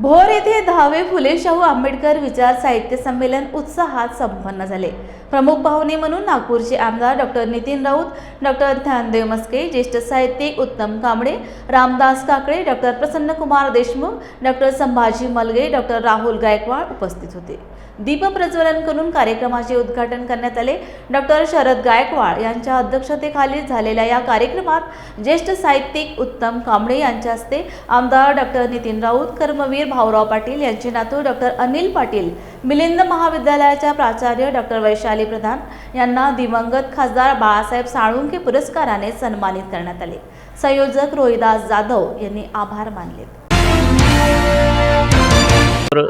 भोर येथे दहावे फुले शाहू आंबेडकर विचार साहित्य संमेलन उत्साहात संपन्न झाले. प्रमुख पाहुणे म्हणून नागपूरचे आमदार डॉक्टर नितीन राऊत डॉक्टर ध्यानदेव मस्के ज्येष्ठ साहित्यिक Uttam Kamble Ramdas Kakade doctor Prasannakumar Deshmukh doctor Sambhaji Malge doctor Rahul Gaikwad उपस्थित होते. दीप प्रज्वलन करून कार्यक्रमाचे उद्घाटन करण्यात आले. डॉक्टर शरद गायकवाड यांच्या अध्यक्षतेखाली झालेल्या या कार्यक्रमात ज्येष्ठ साहित्यिक उत्तम कांबळे यांच्या हस्ते आमदार डॉक्टर नितीन राऊत कर्मवीर भाऊराव पाटील यांचे नातू डॉक्टर अनिल पाटील मिलिंद महाविद्यालयाच्या प्राचार्य डॉक्टर वैशाली प्रधान यांना दिवंगत खासदार बाळासाहेब साळुंके पुरस्काराने सन्मानित करण्यात आले. संयोजक रोहिदास जाधव यांनी आभार मानले.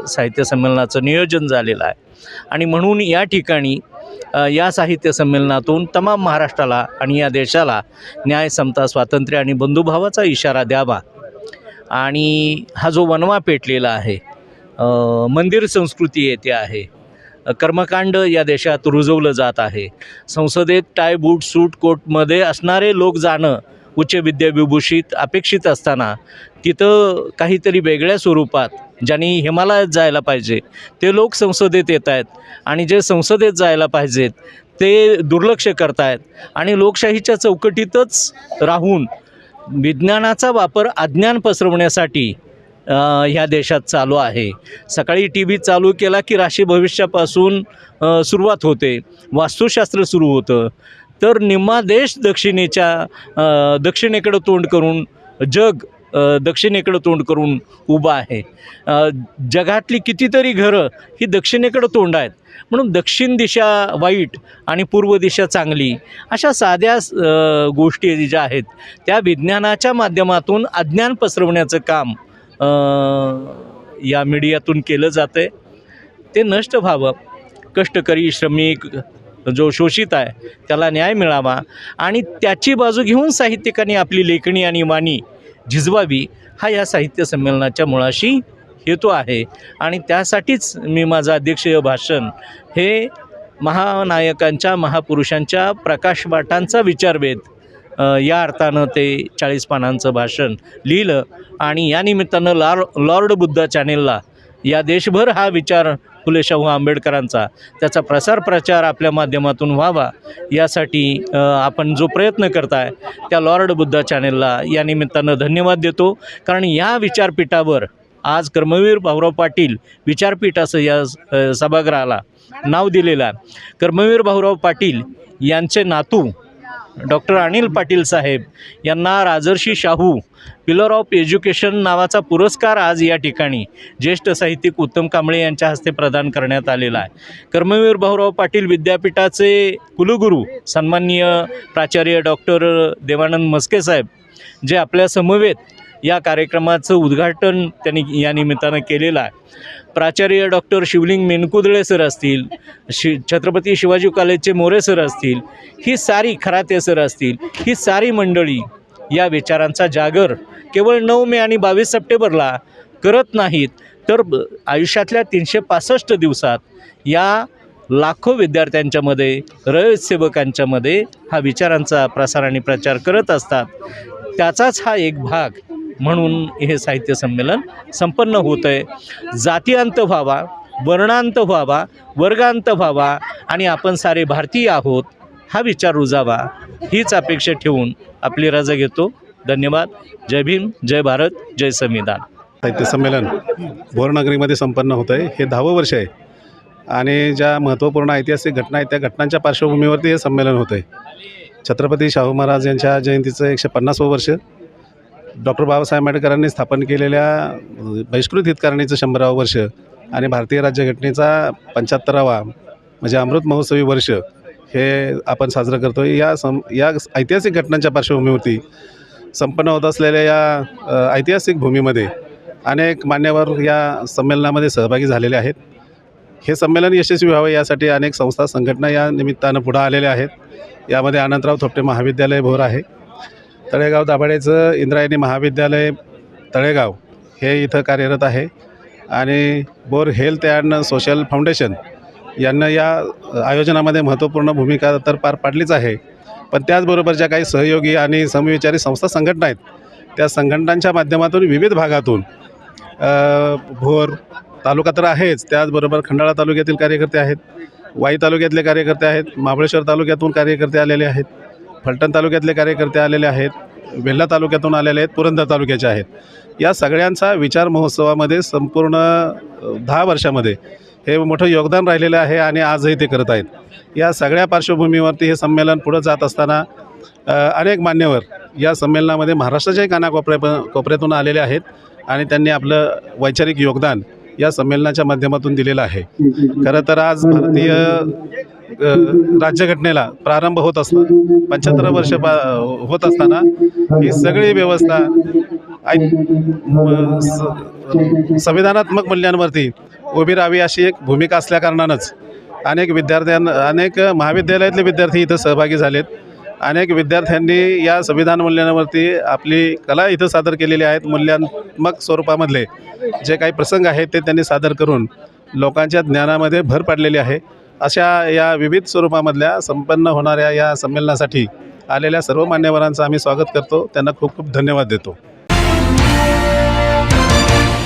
साहित्य संमेलनाचं नियोजन झालेलं आहे. आणि म्हणून या ठिकाणी या साहित्य संमेलनातून तमाम महाराष्ट्राला आणि या देशाला न्याय समता स्वातंत्र्य आणि बंधुभावाचा इशारा द्यावा आणि हा जो वनवा पेटलेला आहे मंदिर संस्कृती येते आहे. कर्मकांड या देशात रुजवलं जात आहे. संसदेत टाय बूट सूट कोटमध्ये असणारे लोक जाणं उच्च विद्याविभूषित अपेक्षित असताना तिथं काहीतरी वेगळ्या स्वरूपात ज्यांनी हिमालयात जायला पाहिजे ते लोक संसदेत येत आहेत आणि जे संसदेत जायला पाहिजेत ते दुर्लक्ष करत आहेत आणि लोकशाहीच्या चौकटीतच राहून विज्ञानाचा वापर अज्ञान पसरवण्यासाठी ह्या देशात चालू आहे. सकाळी टी व्ही चालू केला की राशी भविष्यापासून सुरुवात होते. वास्तुशास्त्र सुरू होतं. तर निम्मा देश दक्षिणेच्या दक्षिणेकडं तोंड करून जग दक्षिणेकडं तोंड करून उभा आहे. जगातली कितीतरी घरं ही दक्षिणेकडं तोंड आहेत. म्हणून दक्षिण दिशा वाईट आणि पूर्व दिशा चांगली अशा साध्या गोष्टी ज्या आहेत त्या विज्ञानाच्या माध्यमातून अज्ञान पसरवण्याचं काम या मीडियातून केलं जातं आहे ते नष्ट व्हावं. कष्टकरी श्रमिक जो शोषित आहे त्याला न्याय मिळावा आणि त्याची बाजू घेऊन साहित्यिकांनी आपली लेखणी आणि वाणी झिजवावी हा या साहित्य संमेलनाच्या मुळाशी हेतू आहे. आणि त्यासाठीच मी माझं अध्यक्षीय भाषण हे महानायकांच्या महापुरुषांच्या प्रकाशवाटांचा विचारवेध या अर्थानं ते चाळीस पानांचं भाषण लिहिलं. आणि या निमित्तानं लॉर लॉर्ड बुद्धा चॅनेलला या देशभर हा विचार फुले शाहू आंबेडकरांचा त्याचा प्रसार प्रचार आपल्या माध्यमातून व्हावा यासाठी आपण जो प्रयत्न करताय त्या लॉर्ड बुद्धा चॅनेलला या निमित्तानं धन्यवाद देतो. कारण या विचारपीठावर आज कर्मवीर भाऊराव पाटील विचारपीठ असं या सभागृहाला नाव दिलेलं आहे. कर्मवीर भाऊराव पाटील यांचे नातू डॉक्टर अनिल पाटील साहेब यांना Rajarshi Shahu pillar of education नावाचा पुरस्कार आज या ठिकाणी ज्येष्ठ साहित्यिक उत्तम कांबळे यांच्या हस्ते प्रदान करण्यात आलेला आहे. कर्मवीर भाऊराव पाटील विद्यापीठाचे कुलगुरू सन्माननीय प्राचार्य डॉक्टर देवानंद मस्के साहेब जे आपल्या समवेत या कार्यक्रमाचं उद्घाटन त्यांनी या निमित्तानं केलेलं आहे. प्राचार्य डॉक्टर शिवलिंग मेनकुदळे सर असतील शि छत्रपती शिवाजी कॉलेजचे मोरे सर असतील ही सारी खराते सर असतील ही सारी मंडळी या विचारांचा जागर केवळ नऊ मे आणि बावीस सप्टेंबरला करत नाहीत तर ब- आयुष्यातल्या तीनशे पासष्ट दिवसात या लाखो विद्यार्थ्यांच्यामध्ये रयतसेवकांच्यामध्ये हा विचारांचा प्रसार आणि प्रचार करत असतात. त्याचाच हा एक भाग म्हणून हे साहित्य संमेलन संपन्न होत आहे जातीयांत व्हावा वर्णांत व्हावा वर्गांत व्हावा आणि आपण सारे भारतीय आहोत हा विचार रुजावा. हीच अपेक्षा ठेवून आपली रजा घेतो. धन्यवाद. जय भीम जय भारत जय संविधान. साहित्य संमेलन भोरनगरीमध्ये संपन्न होत आहे हे दहावं वर्ष आहे. आणि ज्या महत्त्वपूर्ण ऐतिहासिक घटना आहेत त्या घटनांच्या पार्श्वभूमीवरती हे संमेलन होतं आहे छत्रपती शाहू महाराज यांच्या जयंतीचं एकशे पन्नासवं वर्ष. डॉक्टर बाबासाहेब आंबेडकरांनी स्थापन केलेल्या बहिष्कृत हितकारणीचं शंभरावं वर्ष आणि भारतीय राज्यघटनेचा पंच्याहत्तरावा म्हणजे अमृत महोत्सवी वर्ष हे आपण साजरं करतो आहे या सं या ऐतिहासिक घटनांच्या पार्श्वभूमीवरती संपन्न होत असलेल्या या ऐतिहासिक भूमीमध्ये अनेक मान्यवर या संमेलनामध्ये सहभागी झालेले आहेत. हे संमेलन यशस्वी व्हावे यासाठी अनेक संस्था संघटना या निमित्तानं पुढं आलेल्या आहेत. यामध्ये आनंदराव थोपटे महाविद्यालय भोर आहे. तळेगाव दाभाडेचं इंद्रायणी महाविद्यालय तळेगाव हे इथं कार्यरत आहे. आणि bore health and social foundation यांना या आयोजनामध्ये महत्त्वपूर्ण भूमिका तर पार पाडलीच आहे. पण त्याचबरोबर ज्या काही सहयोगी आणि समविचारी संस्था संघटना आहेत त्या संघटनांच्या माध्यमातून विविध भागातून भोर तालुका तर आहेच त्याचबरोबर खंडाळा तालुक्यातील कार्यकर्ते आहेत वाई तालुक्यातले कार्यकर्ते आहेत महाबळेश्वर तालुक्यातून कार्यकर्ते आलेले आहेत. फलटण तालुक्यातले कार्यकर्ते आलेले आहेत वेल्हा तालुक्यातून आलेले आहेत पुरंदर तालुक्याचे आहेत. या सगळ्यांचा विचार महोत्सवामध्ये संपूर्ण दहा वर्षामध्ये हे मोठं योगदान राहिलेलं आहे आणि आजही ते करत आहेत. या सगळ्या पार्श्वभूमीवरती हे संमेलन पुढं जात असताना अनेक मान्यवर या संमेलनामध्ये महाराष्ट्राच्याही कानाकोपऱ्या कोपऱ्यातून आलेले आहेत आणि त्यांनी आपलं वैचारिक योगदान या संमेलनाच्या माध्यमातून दिलेलं आहे. खरं तर आज भारतीय राज्यघटनेला प्रारंभ होत असताना पंच्याहत्तर वर्ष होत असताना ही सगळी व्यवस्था ऐक स- संविधानात्मक मूल्यांवरती उभी राहावी अशी एक भूमिका असल्याकारणानंच अनेक विद्यार्थ्यांना अनेक महाविद्यालयातले विद्यार्थी इथं सहभागी झालेत. अनेक विद्यार्थ्यांनी या संविधान मूल्यांवरती आपली कला इथं सादर केलेली आहेत मूल्यांत्मक स्वरूपामधले जे काही प्रसंग आहेत ते त्यांनी सादर करून लोकांच्या ज्ञानामध्ये भर पाडलेली आहे. अशा या विविध स्वरूपामधल्या संपन्न होणाऱ्या या संमेलनासाठी आलेल्या सर्व मान्यवरांचं आम्ही स्वागत करतो. त्यांना खूप खूप धन्यवाद देतो.